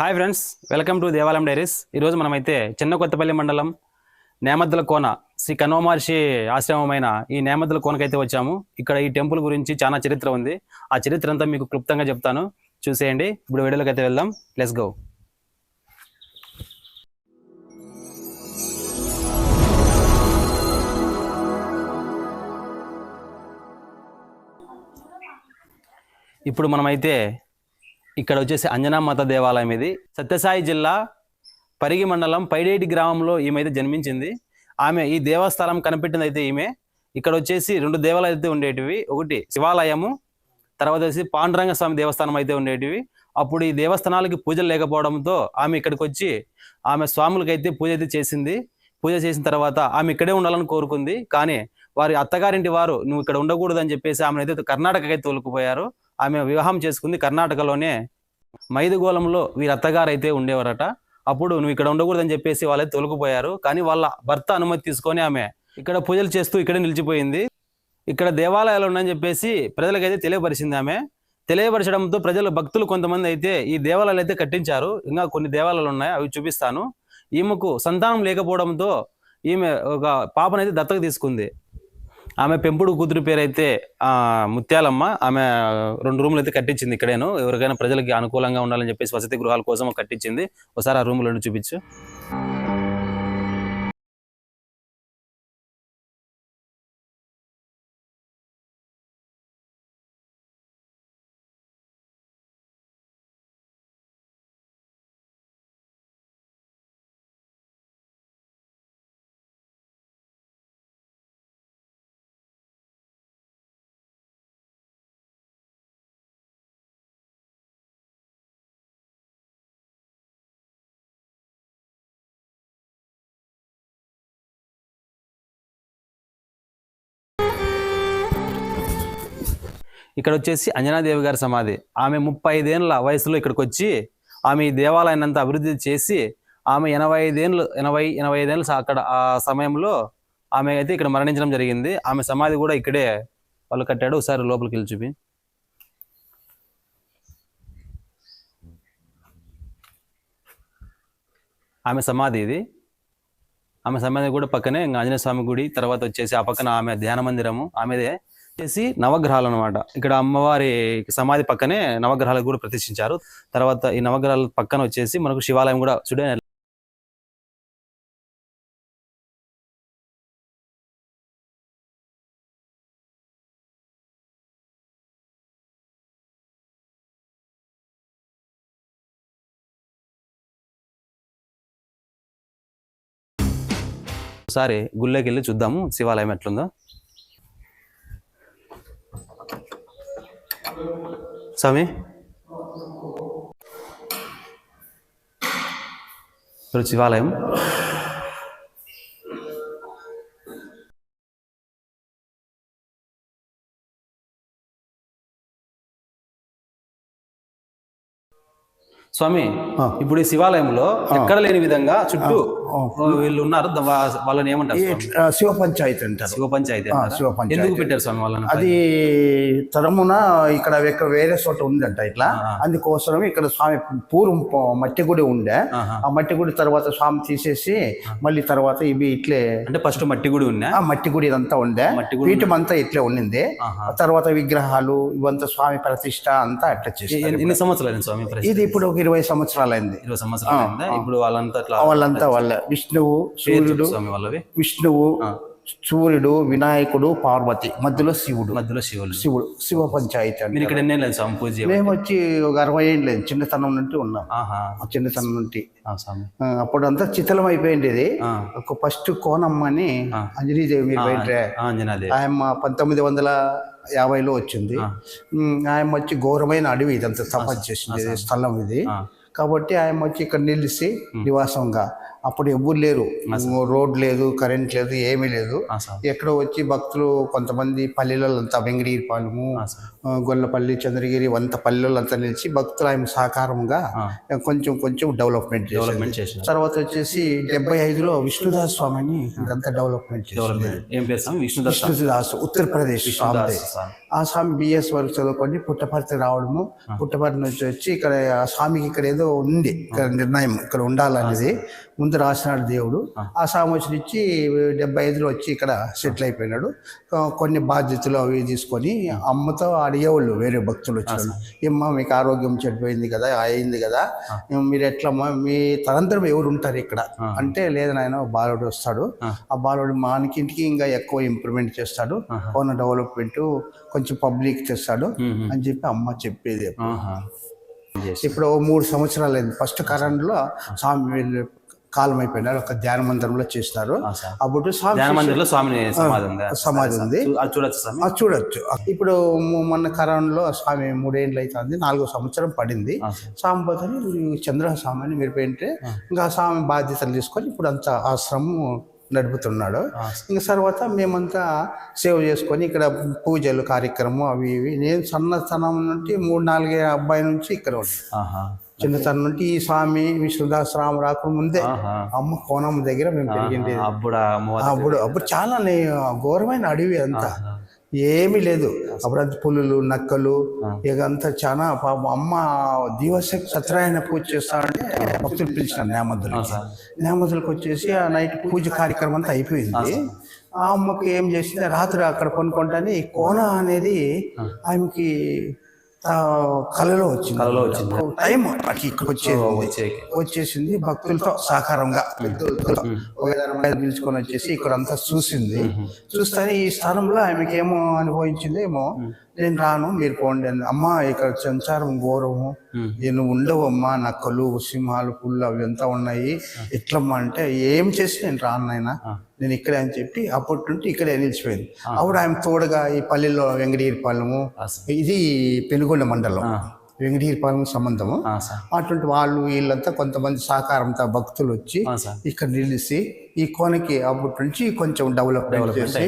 Hi friends welcome to దేవాలయం diaries. ఈరోజు మనమైతే చిన్న కొత్తపల్లి మండలం నేమద్దల కోన శ్రీ కన్వమహర్షి ఆశ్రమమైన ఈ నేమద్దల కోనకైతే వచ్చాము. ఇక్కడ ఈ టెంపుల్ గురించి చాలా చరిత్ర ఉంది. ఆ చరిత్ర అంతా మీకు క్లుప్తంగా చెప్తాను. చూసేయండి. ఇప్పుడు వీడియోలోకి అయితే వెళ్దాం. లెస్ గో ఇప్పుడు మనమైతే ఇక్కడ వచ్చేసి అంజనామాత దేవాలయం ఇది. సత్యసాయి జిల్లా పరిగి మండలం పైడేటి గ్రామంలో ఈమె అయితే జన్మించింది. ఆమె ఈ దేవస్థానం కనిపెట్టింది అయితే ఈమె. ఇక్కడ వచ్చేసి రెండు దేవాలయాలు అయితే ఉండేటివి. ఒకటి శివాలయము తర్వాత వచ్చి పాండురంగ స్వామి దేవస్థానం అయితే ఉండేటివి. అప్పుడు ఈ దేవస్థానాలకి పూజలు లేకపోవడంతో ఆమె ఇక్కడికి వచ్చి ఆమె స్వాములకి అయితే పూజ అయితే చేసింది. పూజ చేసిన తర్వాత ఆమె ఇక్కడే ఉండాలని కోరుకుంది. కానీ వారి అత్తగారింటి వారు నువ్వు ఇక్కడ ఉండకూడదు అని చెప్పేసి ఆమెను అయితే కర్ణాటకకి అయితే తోలుకుపోయారు. ఆమె వివాహం చేసుకుంది కర్ణాటకలోనే మైదుగోళంలో వీరి అత్తగారు అయితే ఉండేవారట. అప్పుడు నువ్వు ఇక్కడ ఉండకూడదని చెప్పేసి వాళ్ళైతే తొలగిపోయారు కానీ వాళ్ళ భర్త అనుమతి తీసుకొని ఆమె ఇక్కడ పూజలు చేస్తూ ఇక్కడే నిలిచిపోయింది. ఇక్కడ దేవాలయాలు ఉన్నాయని చెప్పేసి ప్రజలకైతే తెలియపరిచింది ఆమె. తెలియపరచడంతో ప్రజలు భక్తులు కొంతమంది అయితే ఈ దేవాలయాలు అయితే కట్టించారు. ఇంకా కొన్ని దేవాలయాలు ఉన్నాయి అవి చూపిస్తాను. ఈమెకు సంతానం లేకపోవడంతో ఈమె ఒక పాపనైతే దత్తత తీసుకుంది. ఆమె పెంపుడు కూతురు పేరు అయితే ఆ, ముత్యాలమ్మ. ఆమె రెండు రూములు అయితే కట్టించింది ఇక్కడేను. ఎవరికైనా ప్రజలకి అనుకూలంగా ఉండాలని చెప్పేసి వసతి గృహాల కోసం కట్టించింది. ఒకసారి ఆ రూములను చూపించు. ఇక్కడ వచ్చేసి అంజనాదేవి గారి సమాధి. ఆమె ముప్పై ఐదేళ్ళ వయసులో ఇక్కడికి వచ్చి ఆమె ఈ దేవాలయాన్ని అంతా అభివృద్ధి చేసి ఆమె ఎనభై ఐదేళ్ళు ఎనభై ఎనభై ఐదేళ్ళు అక్కడ ఆ సమయంలో ఆమె అయితే ఇక్కడ మరణించడం జరిగింది. ఆమె సమాధి కూడా ఇక్కడే వాళ్ళు కట్టాడు. ఒకసారి లోపలికి వెళ్ళి చూపి. ఆమె సమాధి ఇది. ఆమె సమాధి కూడా పక్కనే ఇంకా ఆంజనేయ స్వామి గుడి తర్వాత వచ్చేసి ఆ పక్కన ఆమె ధ్యాన మందిరము ఆమెదే వచ్చేసి నవగ్రహాలు అనమాట ఇక్కడ అమ్మవారి సమాధి పక్కనే నవగ్రహాలు కూడా ప్రతిష్ఠించారు. తర్వాత ఈ నవగ్రహాల పక్కన వచ్చేసి మనకు శివాలయం కూడా చూడే ఒకసారి గుళ్ళోకి వెళ్ళి చూద్దాము శివాలయం ఎట్లుందో. స్వామి? ఇప్పుడు శివాలయం. స్వామి ఇప్పుడు ఈ శివాలయంలో ఎక్కడ లేని విధంగా చుట్టూ వీళ్ళు ఉన్నారు. వాళ్ళని ఏమంటారు శివ పంచాయతీ అంటారు. శివ పంచాయతీ? శివ పంచాయతీ. ఎందుకు పెట్టారు స్వామి వాళ్ళని అది తరమున ఇక్కడ వేరే చోట ఉందంట ఇట్లా. అందుకోసం ఇక్కడ స్వామి పూర్వం మట్టి గుడి ఉండే. ఆ మట్టి గుడి తర్వాత స్వామి తీసేసి మళ్ళీ తర్వాత ఇవి ఇట్లే అంటే ఫస్ట్ మట్టి గుడి ఉన్నా ఆ మట్టి గుడి ఇదంతా ఉండే. మట్టి గుడి పీఠం అంతా ఇట్లే ఉండింది తర్వాత విగ్రహాలు ఇవంతా స్వామి ప్రతిష్ట అంతా అట్లా చేసి ఎన్ని- సంవత్సరాలు అయింది స్వామి ఇది ఇప్పుడు ఒక ఇరవై సంవత్సరాలైంది. ఇరవై సంవత్సరాలు అయిందా ఇప్పుడు వాళ్ళంతా వాళ్ళంతా వాళ్ళ. విష్ణువు సూర్యుడు విష్ణువు. సూర్యుడు వినాయకుడు పార్వతి మధ్యలో శివుడు. మధ్యలో శివులు శివుడు శివ పంచాయతీ మీరు ఇక్కడ ఎన్ని లేదు స్వామి పూజ చేయబట్టి? మేము వచ్చి ఒక అరవై ఏళ్ళు లేదు చిన్నతనం నుండి ఉన్నాం. చిన్నతనం నుండి. ఆ, అప్పుడంతా చిత్తలం అయిపోయింది ఇది ఒక ఫస్ట్ కోనమ్మ అని అంజనీదేవి మీరు బయట ఆయమ్మ పంతొమ్మిది వందల యాభైలో వచ్చింది. ఆయమ్మ వచ్చి ఘోరమైన అడవి ఇదంతా తపస్సు చేసింది ఇది స్థలం ఇది. కాబట్టి ఆయమ్మ వచ్చి ఇక్కడ నిలిచి నివాసంగా అప్పుడు ఎవ్వరు లేరు. రోడ్ లేదు కరెంట్ లేదు ఏమీ లేదు. ఎక్కడో వచ్చి భక్తులు కొంతమంది పల్లెలంతా సార్. ఆ, గొల్లపల్లి చంద్రగిరి వంత పల్లెలంతా నిలిచి భక్తులు ఆయన సహకారంగా. కొంచెం కొంచెం డెవలప్మెంట్ చేశారు. డెవలప్మెంట్ చేసిన తర్వాత వచ్చేసి డెబ్బై ఐదులో విష్ణుదాస్ స్వామిని ఇదంతా డెవలప్మెంట్ చేశారు. విష్ణుదాస్ ఉత్తరప్రదేశ్ స్వామి. ఆ స్వామి బిఎస్ వరకు చదువుకొని పుట్టపర్తి రావడము. పుట్టపర్తి నుంచి వచ్చి ఇక్కడ ఆ స్వామికి ఇక్కడ ఏదో ఉంది. ఇక్కడ నిర్ణయం ఇక్కడ ఉండాలనేది. ముందు రాసినాడు దేవుడు. ఆ. వచ్చి నుంచి డెబ్బై ఐదులో వచ్చి ఇక్కడ సెటిల్ అయిపోయినాడు. కొన్ని బాధ్యతలు అవి తీసుకొని అమ్మతో అడిగేవాళ్ళు వేరే భక్తులు వచ్చిన ఏమ్మా మీకు ఆరోగ్యం చెడిపోయింది కదా అయింది కదా మీరు ఎట్లమ్మా మీ తరంతరం ఎవరు ఉంటారు ఇక్కడ? అంటే లేదు నాయన బాలుడు వస్తాడు. ఆ. బాలుడు మానికింటికి ఇంకా ఎక్కువ ఇంప్రూవ్మెంట్ చేస్తాడు. ఓన్ డెవలప్మెంట్ కొంచెం పబ్లిక్ చేస్తాడు అని చెప్పి అమ్మ చెప్పేది. ఇప్పుడు మూడు సంవత్సరాలు అయింది ఫస్ట్ కరెంట్లో స్వామి కాలం అయిపోయినారు ఒక ధ్యాన మందిరంలో చేస్తారు అప్పుడు స్వామి ధ్యాన మందిర్లో సమాధి ఉంది? చూడొచ్చు స్వామి చూడొచ్చు. ఇప్పుడు మొన్న కరోనాలో స్వామి మూడేళ్ళు అవుతుంది నాలుగో సంవత్సరం పడింది. స్వామి పోతే చంద్ర స్వామిని మీరు పోయింటే ఇంకా స్వామి బాధ్యతలు తీసుకొని ఇప్పుడు అంతా ఆశ్రమం నడుపుతున్నాడు. ఇంకా తర్వాత మేమంతా సేవ్ చేసుకొని ఇక్కడ పూజలు కార్యక్రమం అవి ఇవి. నేను సన్నతనం నుండి మూడు నాలుగే అబ్బాయి నుంచి ఇక్కడ ఉన్నాను చిన్నతనం నుండి ఈ స్వామి విష్ణుదాస్ రామ రాక ముందే అమ్మ కోణం దగ్గర మేము పెరిగింది. అప్పుడా అప్పుడు అప్పుడు చాలా ఘోరమైన అడవి అంతా. ఏమీ లేదు. అప్పుడు అంత పులులు నక్కలు ఇక అంతా చాలా పాపం. అమ్మ దివస సత్యనారాయణ పూజ చేస్తానంటే భక్తులు పిలిచిన నేమద్దులు నేమద్దులకు వచ్చేసి ఆ నైట్ పూజ కార్యక్రమం అంతా అయిపోయింది. ఆ అమ్మకి ఏం చేసింది? రాత్రి అక్కడ కొనుక్కుంటానే కోన అనేది ఆమెకి ఆ, కలలో వచ్చింది. కలలో వచ్చింది. టైం అటు ఇక్కడ వచ్చేది వచ్చేసింది. భక్తులతో సహకారంగా పిలుచుకొని వచ్చేసి ఇక్కడ అంతా చూసింది చూస్తే ఈ స్థానంలో ఆమెకి ఏమో అనుభవించింది ఏమో నేను రాను మీరు పోండి అని. అమ్మ ఇక్కడ సంచారం ఘోరము. నేను ఉండవమ్మా నక్కలు సింహాలు పుల్లు అవి అంతా ఉన్నాయి? ఎట్లమ్మా అంటే ఏం చేసి నేను రాను నాయనా. నేను ఇక్కడే అని చెప్పి అప్పటి నుండి ఇక్కడే నిలిచిపోయింది. అప్పుడు ఆయన తోడుగా ఈ పల్లెల్లో వెంకటగిరిపాలెము ఇది పెనుగొండ మండలం. వెంకటగిరిపాలెం సంబంధము. అటువంటి వాళ్ళు వీళ్ళంతా కొంతమంది సహకారంతో భక్తులు వచ్చి ఇక్కడ నిలిచి ఈ కోనకి అప్పటి నుంచి కొంచెం డెవలప్మెంట్ చేసి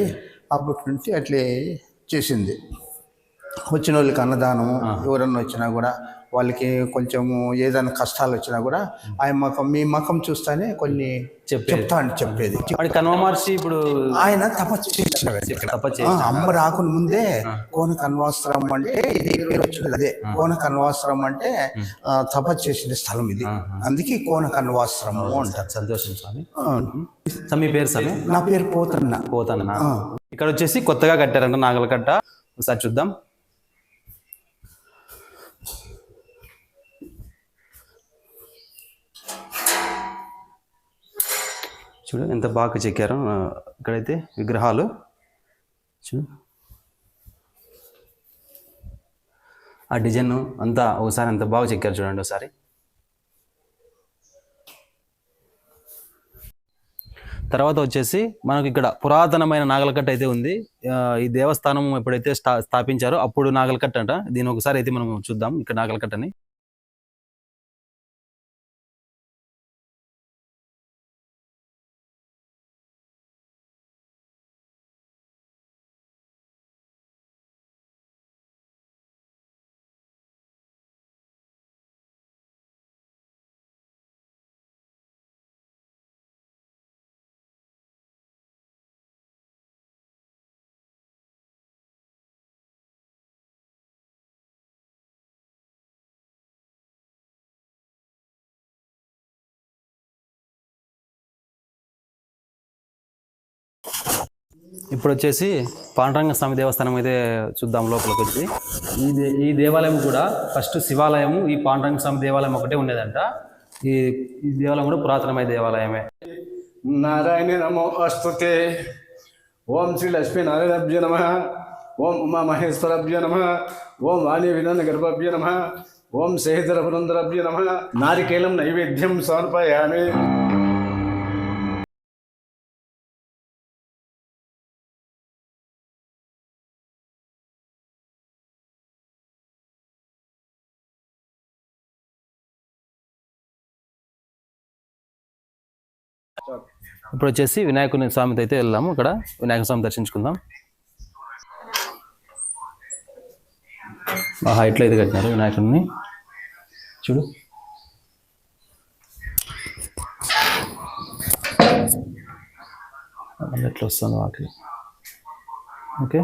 అప్పటి నుంచి అట్లే చేసింది. వచ్చిన వాళ్ళకి అన్నదానము ఎవరన్నా వచ్చినా కూడా వాళ్ళకి కొంచెము ఏదైనా కష్టాలు వచ్చినా కూడా ఆయన మకం మీ మకం చూస్తానే కొన్ని. చెప్తా అని చెప్పేది. వాడి కన్వ మహర్షి ఇప్పుడు ఆయన తపస్సు అమ్మ రాకుండా ముందే కోన కన్వాస్త్రం అంటే ఇది వచ్చింది అదే. కోన కన్వాస్త్రం అంటే తపస్సు చేసిన స్థలం ఇది. అందుకే కోన కన్వాస్త్రము అంటారు. సంతోషం స్వామి. మీ పేరు స్వామి నా పేరు పోతన్న. పోతాను ఇక్కడ వచ్చేసి కొత్తగా కట్టారంట నాగలకట్ట. ఒకసారి చూద్దాం. చూడు ఎంత బాగా చెక్కారు ఇక్కడైతే విగ్రహాలు. చూడు. ఆ డిజైన్ అంతా ఒకసారి అంత బాగా చెక్కారు చూడండి ఒకసారి. తర్వాత వచ్చేసి మనకు ఇక్కడ పురాతనమైన నాగలకట్ట అయితే ఉంది. ఈ దేవస్థానం ఎప్పుడైతే స్థా స్థాపించారో అప్పుడు నాగలకట్ట అంట. దీని ఒకసారి అయితే మనం చూద్దాం ఇక్కడ నాగలకట్టని. ఇప్పుడు వచ్చేసి పాండురంగ స్వామి దేవస్థానం అయితే చూద్దాం లోపలికి వచ్చి ఈ దే ఈ దేవాలయం కూడా ఫస్ట్ శివాలయము ఈ పాండురంగ స్వామి దేవాలయం ఒకటే ఉండేదంట. ఈ ఈ దేవాలయం కూడా పురాతనమైన దేవాలయమే. నారాయణ నమో అస్తుతే. ఓం శ్రీ లక్ష్మీ నారాయణభ్య నమ. ఓం ఉమా మహేశ్వరభ్య నమ. ఓం వాణి విధాన గర్భభ్య నమ. ఓం సేహితర పురందరభ్య నమ. నారికేలం నైవేద్యం సమర్పయామి. ఇప్పుడు వచ్చేసి వినాయకుని స్వామితో అయితే వెళ్ళాము ఇక్కడ వినాయక స్వామి దర్శించుకుందాం. ఆహా ఇట్లయితే కట్టినారు వినాయకుడిని. చూడు. ఎట్లా వస్తుంది వాకి ఓకే.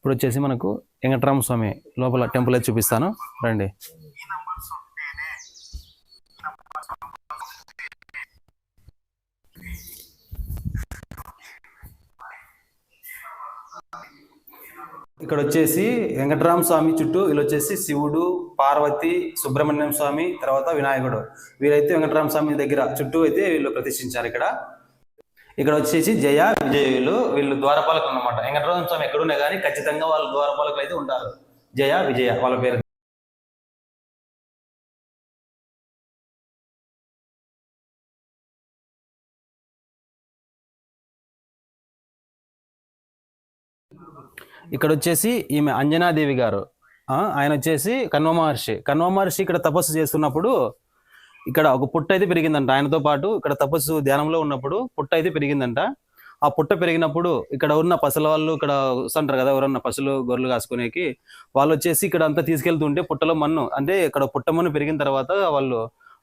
ఇప్పుడు వచ్చేసి మనకు వెంకటరామ స్వామి లోపల టెంపుల్ అయితే చూపిస్తాను. రండి. ఇక్కడ వచ్చేసి వెంకటరామ స్వామి చుట్టూ వీళ్ళు వచ్చేసి శివుడు పార్వతి సుబ్రహ్మణ్యం స్వామి తర్వాత వినాయకుడు. వీరైతే వెంకటరామ స్వామి దగ్గర చుట్టూ అయితే వీళ్ళు ప్రతిష్ఠించారు ఇక్కడ. ఇక్కడ వచ్చేసి జయ విజయులు వీళ్ళు ద్వారపాలకులు అన్నమాట. వెంకటరాజు స్వామి ఎక్కడున్నా కానీ ఖచ్చితంగా వాళ్ళు ద్వారపాలకులు అయితే ఉంటారు. జయ విజయ వాళ్ళ పేరు. ఇక్కడ వచ్చేసి ఈమె అంజనాదేవి గారు. ఆ, ఆయన వచ్చేసి కన్వ మహర్షి. కన్వ మహర్షి ఇక్కడ తపస్సు చేస్తున్నప్పుడు ఇక్కడ ఒక పుట్ట అయితే పెరిగిందంట. ఆయనతో పాటు ఇక్కడ తపస్సు ధ్యానంలో ఉన్నప్పుడు పుట్ట అయితే పెరిగిందంట. ఆ పుట్ట పెరిగినప్పుడు ఇక్కడ ఉన్న పసల వాళ్ళు ఇక్కడ వస్తుంటారు కదా ఎవరన్నా పసులు గొర్రెలు కాసుకునేకి వాళ్ళు వచ్చేసి ఇక్కడ అంతా తీసుకెళ్తుంటే పుట్టలో మన్ను అంటే ఇక్కడ పుట్ట మన్ను పెరిగిన తర్వాత వాళ్ళు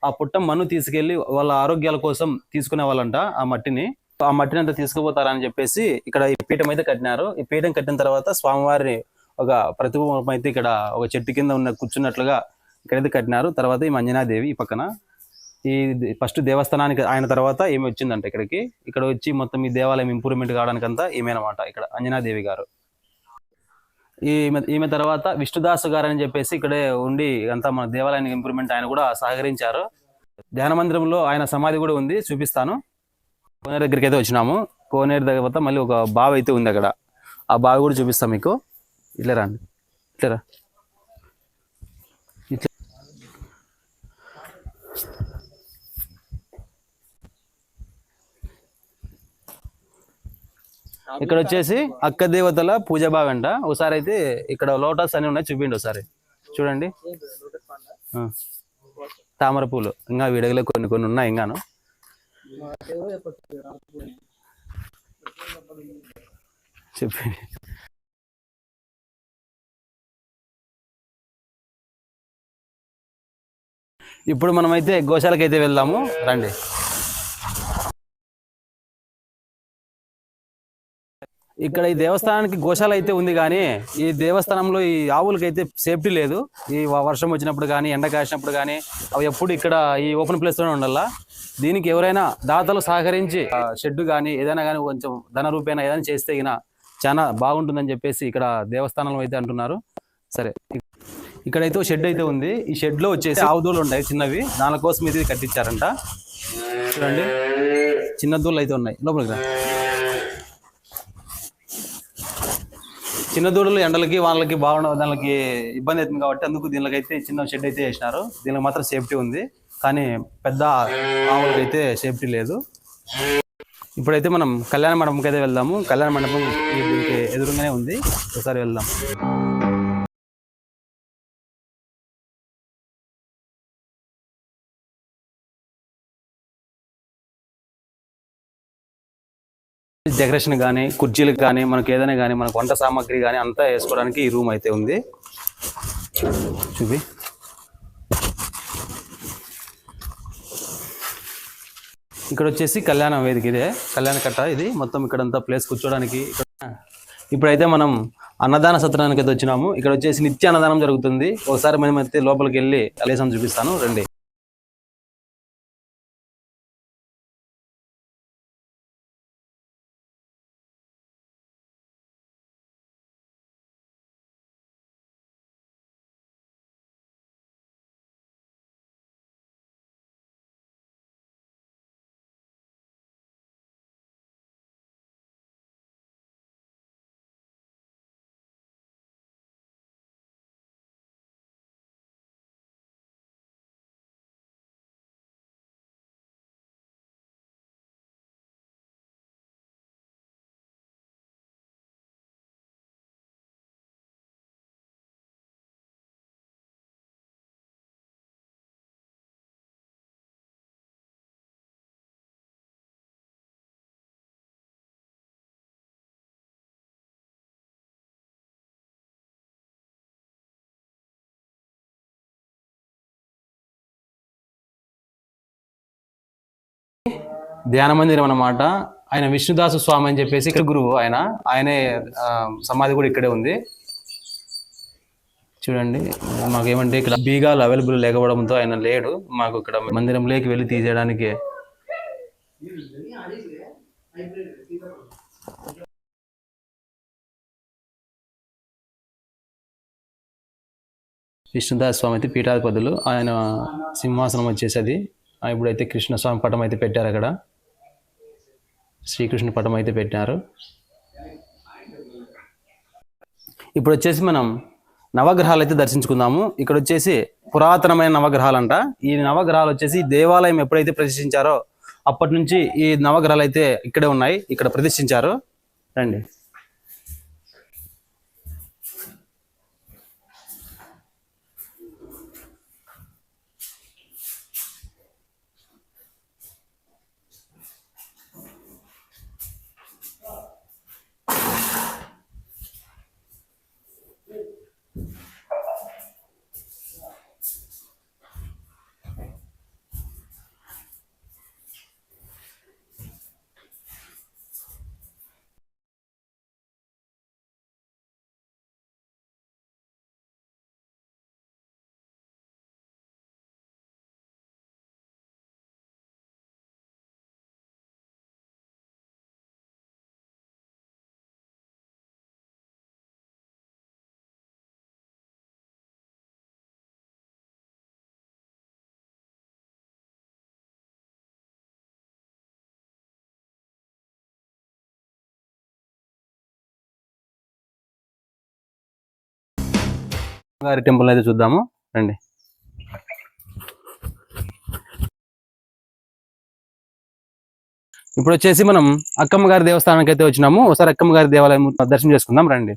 ఆ పుట్ట మన్ను తీసుకెళ్ళి వాళ్ళ ఆరోగ్యాల కోసం తీసుకునే వాళ్ళంట ఆ మట్టిని. ఆ మట్టిని అంతా తీసుకుపోతారని చెప్పేసి ఇక్కడ ఈ పీఠం అయితే కట్టినారు. ఈ పీఠం కట్టిన తర్వాత స్వామివారి ఒక ప్రతిబింబం అయితే ఇక్కడ ఒక చెట్టు కింద ఉన్న కూర్చున్నట్లుగా ఇక్కడైతే కట్టినారు. తర్వాత ఈ మంజనాదేవి ఈ పక్కన ఈ ఫస్ట్ దేవస్థానానికి ఆయన తర్వాత ఈమె వచ్చిందంట ఇక్కడికి. ఇక్కడ వచ్చి మొత్తం ఈ దేవాలయం ఇంప్రూవ్మెంట్ కావడానికంతా ఈమెనమాట ఇక్కడ అంజనాదేవి గారు. ఈమె ఈమె తర్వాత విష్ణుదాస్ గారు అని చెప్పేసి ఇక్కడే ఉండి అంతా మన దేవాలయానికి ఇంప్రూవ్మెంట్ ఆయన కూడా సహకరించారు. ధ్యాన మందిరంలో ఆయన సమాధి కూడా ఉంది చూపిస్తాను. కోనేరు దగ్గరికి అయితే వచ్చినాము. కోనేరు తర్వాత మళ్ళీ ఒక బావి అయితే ఉంది అక్కడ. ఆ బావి కూడా చూపిస్తాం మీకు. ఇట్లా రండి. ఇట్లరా ఇక్కడ వచ్చేసి అక్క దేవతల పూజ బావి అంట. ఒకసారి అయితే ఇక్కడ లోటస్ అని ఉన్నాయి చూపిండి ఒకసారి. చూడండి. తామర పూలు. ఇంకా విడగలే కొన్ని కొన్ని ఉన్నాయి ఇంకాను చెప్పండి. ఇప్పుడు మనమైతే గోశాలకైతే అయితే వెళ్దాము. రండి. ఇక్కడ ఈ దేవస్థానానికి గోశాల అయితే ఉంది కానీ ఈ దేవస్థానంలో ఈ ఆవులకైతే సేఫ్టీ లేదు. ఈ వర్షం వచ్చినప్పుడు కానీ ఎండ కాసినప్పుడు కానీ అవి ఎప్పుడు ఇక్కడ ఈ ఓపెన్ ప్లేస్లోనే ఉండాలా? దీనికి ఎవరైనా దాతలు సహకరించి షెడ్ కానీ ఏదైనా కానీ కొంచెం ధన రూపేణ ఏదైనా చేస్తే గిన చాలా బాగుంటుందని చెప్పేసి ఇక్కడ దేవస్థానంలో అయితే అంటున్నారు. సరే ఇక్కడైతే షెడ్ అయితే ఉంది. ఈ షెడ్లో వచ్చేసి ఆవు దూడలు ఉంటాయి చిన్నవి. దానికోసం ఇది కట్టించారంట. చూడండి చిన్న దూళ్ళు అయితే ఉన్నాయి. లోపలికి రా. చిన్న దూడలు ఎండలకి వాళ్ళకి బాగుండ దానికి ఇబ్బంది అవుతుంది కాబట్టి అందుకు దీనికైతే చిన్న షెడ్ అయితే వేసినారు. దీనికి మాత్రం సేఫ్టీ ఉంది. కానీ పెద్ద ఆవులకి అయితే సేఫ్టీ లేదు. ఇప్పుడైతే మనం కళ్యాణ మండపంకి అయితే వెళ్దాము. కళ్యాణ మండపం దీనికి ఎదురుగానే ఉంది. ఒకసారి వెళ్దాం. డెకరేషన్ కానీ కుర్చీలకు కానీ మనకి ఏదైనా కానీ మనకు వంట సామాగ్రి కానీ అంతా వేసుకోవడానికి ఈ రూమ్ అయితే ఉంది. చూపి. ఇక్కడ వచ్చేసి కళ్యాణ వేదిక ఇదే. కళ్యాణ కట్ట ఇది. మొత్తం ఇక్కడంతా ప్లేస్ కూర్చోడానికి ఇక్కడ- ఇప్పుడైతే మనం అన్నదాన సత్రానికి అయితే వచ్చినాము. ఇక్కడ వచ్చేసి నిత్య అన్నదానం జరుగుతుంది. ఒకసారి మనం అయితే లోపలికి వెళ్ళి లేసం చూపిస్తాను. రండి. ధ్యాన మందిరం అన్నమాట. ఆయన విష్ణుదాసు స్వామి అని చెప్పేసి ఇక్కడ గురువు ఆయన. ఆయనే సమాధి కూడా ఇక్కడే ఉంది. చూడండి మాకు ఏమంటే ఇక్కడ బీగాలు అవైలబుల్ లేకపోవడంతో ఆయన లేడు. మాకు ఇక్కడ మందిరంలోకి వెళ్ళి తీసేయడానికి. విష్ణుదాస్ స్వామి అయితే పీఠాధిపతులు. ఆయన సింహాసనం వచ్చేసి అది ఆ, ఇప్పుడైతే కృష్ణస్వామి పటం అయితే పెట్టారు అక్కడ. శ్రీకృష్ణ పటం అయితే పెట్టారు. ఇప్పుడు వచ్చేసి మనం నవగ్రహాలు అయితే దర్శించుకుందాము. ఇక్కడ వచ్చేసి పురాతనమైన నవగ్రహాలు అంట ఈ నవగ్రహాలు వచ్చేసి దేవాలయం ఎప్పుడైతే ప్రతిష్ఠించారో అప్పటి నుంచి ఈ నవగ్రహాలు అయితే ఇక్కడే ఉన్నాయి. ఇక్కడ ప్రతిష్ఠించారు. రండి. గారి టెంపుల్ అయితే చూద్దాము. రండి. ఇప్పుడు వచ్చేసి మనం అక్కమ్మ గారి దేవస్థానానికి అయితే వచ్చినాము. ఒకసారి అక్కమ్మ గారి దేవాలయం దర్శనం చేసుకుందాం. రండి.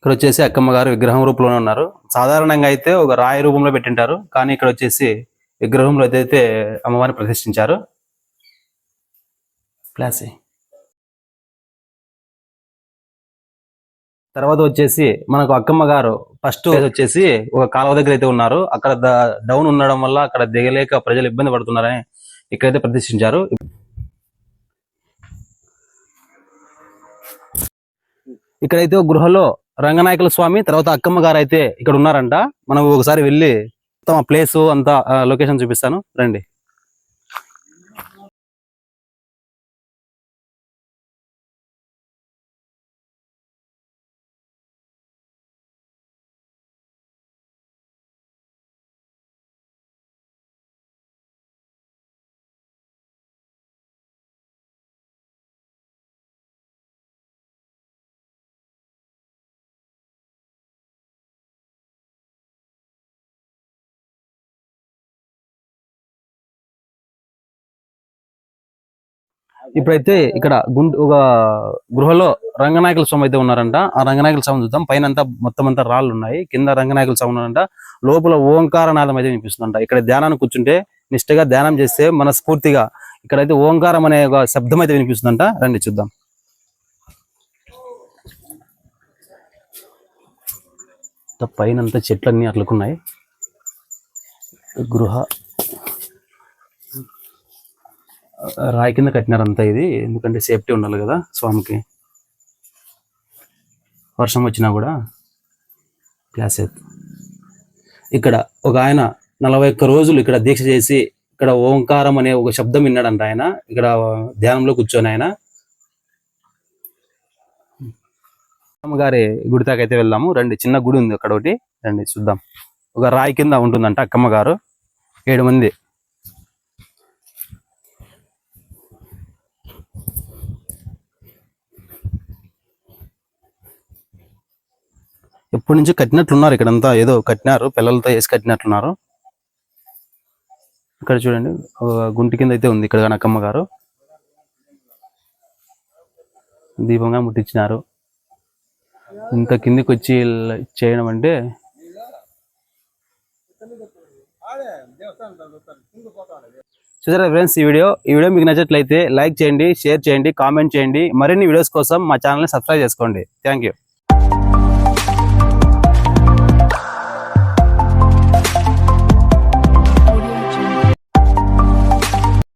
ఇక్కడ వచ్చేసి అక్కమ్మ గారు విగ్రహం రూపంలోనే ఉన్నారు. సాధారణంగా అయితే ఒక రాయి రూపంలో పెట్టింటారు. కానీ ఇక్కడ వచ్చేసి విగ్రహంలో అయితే అమ్మవారిని ప్రతిష్ఠించారు ప్లాస్. తర్వాత వచ్చేసి మనకు అక్కమ్మ గారు ఫస్ట్ వచ్చేసి ఒక కాలువ దగ్గర అయితే ఉన్నారు. అక్కడ డౌన్ ఉండడం వల్ల అక్కడ దిగలేక ప్రజలు ఇబ్బంది పడుతున్నారని ఇక్కడైతే ప్రతిష్ఠించారు. ఇక్కడైతే ఒక గృహలో రంగనాయకుల స్వామి తర్వాత అక్కమ్మ గారు అయితే ఇక్కడ ఉన్నారంట మనం ఒకసారి వెళ్ళి మొత్తం ఆ ప్లేస్ అంతా లొకేషన్ చూపిస్తాను. రండి. ఇప్పుడైతే ఇక్కడ గుండు ఒక గృహలో రంగనాయకుల స్వామి అయితే ఉన్నారంట. ఆ రంగనాయకుల స్వామి చూద్దాం. పైన అంతా మొత్తం అంతా రాళ్ళు ఉన్నాయి. కింద రంగనాయకుల స్వామి ఉన్నారంట. లోపల ఓంకార నాదం అయితే వినిపిస్తుందంట. ఇక్కడ ధ్యానానికి కూర్చుంటే నిష్టగా ధ్యానం చేస్తే మనస్ఫూర్తిగా ఇక్కడైతే ఓంకారం అనే ఒక శబ్దం అయితే వినిపిస్తుందంట. రండి చూద్దాం. పైన అంతా చెట్లన్నీ అట్లకున్నాయి. గృహ రాయి కింద కట్టినారంతా ఇది. ఎందుకంటే సేఫ్టీ ఉండాలి కదా స్వామికి. వర్షం వచ్చినా కూడా క్లాస్ ఇక్కడ ఒక ఆయన నలభై ఒక్క రోజులు ఇక్కడ దీక్ష చేసి ఇక్కడ ఓంకారం అనే ఒక శబ్దం విన్నాడంట ఆయన. ఇక్కడ ధ్యానంలో కూర్చొని ఆయన. అమ్మగారి గుడి దాకా అయితే వెళ్దాము. రండి చిన్న గుడి ఉంది అక్కడ ఒకటి. రండి చూద్దాం. ఒక రాయి కింద ఉంటుందంట అక్కమ్మ గారు ఏడు మంది. ఎప్పటి నుంచి కట్టినట్లున్నారు ఇక్కడంతా? ఏదో కట్టినారు పిల్లలతో వేసి కట్టినట్లున్నారు. ఇక్కడ చూడండి గుంటి కింద అయితే ఉంది ఇక్కడ కనకమ్మ గారు. దీపంగా ముట్టించినారు. ఇంత కిందికి వచ్చి చేయడం అంటే చూసారా ఫ్రెండ్స్ ఈ వీడియో? ఈ వీడియో మీకు నచ్చట్లయితే లైక్ చేయండి షేర్ చేయండి కామెంట్ చేయండి. మరిన్ని వీడియోస్ కోసం మా ఛానల్ని సబ్స్క్రైబ్ చేసుకోండి. Thank you